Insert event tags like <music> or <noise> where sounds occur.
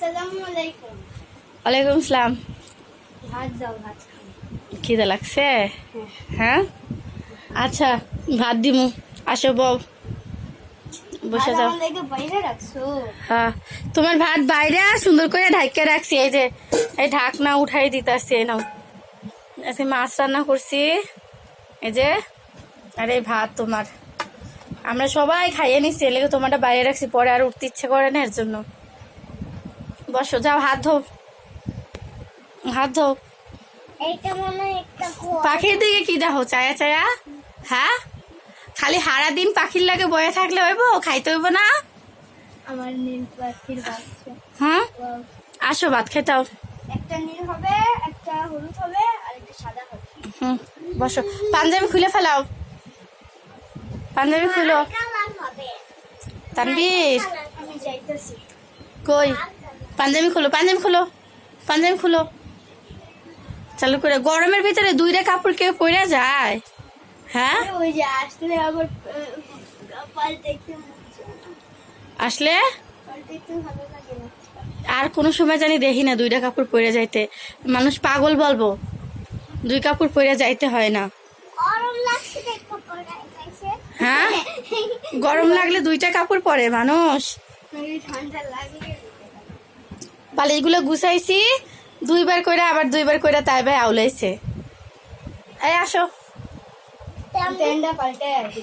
আসসালামু আলাইকুম। ওয়ালাইকুম আসসালাম। ভাত দাও ভাত খিদে লাগছে? হ্যাঁ। আচ্ছা ভাত দিমু। আসো বউ। বসে যাও। হ্যাঁ। তোমার ভাত বাইরে সুন্দর করে ঢাকিয়ে রাখছি। এই যে এই ঢাকনা উঠাই দিতেছি এই নাও। আজকে মাছ রান্না করছি। এই যে আর এই ভাত তোমার। আমরা সবাই খাইয়ে নিচ্ছি এর লেগে তোমারটা বাইরে রাখছি পরে আর উঠতে ইচ্ছে করে না এর জন্য। বসো যাও হাত ধো হাত ধো পাখির দিকে কি দেখো? চায়া চায়া? হ্যাঁ? খালি হারা দিন পাখির লাগে বয়ে থাকলে হইব? খাইতে হইব না? আমার নীল পাখির বাচ্চা। হ্যাঁ. আসো ভাত খেতাও একটা নীল হবে একটা হলুদ হবে আর একটা সাদা হবে। হুম বসো। পাঞ্জাবি খুলে ফেলাও। পাঞ্জাবি খুলো। তানবীর কই? পাঞ্জাবি খুলো পাঞ্জাবি খুলো পাঞ্জাবি খুলো। চালু করে গরমের ভিতরে দুইটা কাপড় কেউ পরে যায়। হ্যাঁ? ওই যে আসলে আবার আর কোনো সময় জানি দেখি না দুইটা কাপড় পরে যাইতে। মানুষ পাগল বলব দুই কাপড় পরে যাইতে হয় না। হ্যাঁ? <laughs> গরম লাগলে দুইটা কাপড় পরে মানুষ। ঠান্ডা লাগে। বালিশগুলো গুছাইছি দুইবার কইরা আবার দুইবার কইরা তাই ভাই আউলাইছে। এই আসো। টেন্ডা পাল্টে আর কি।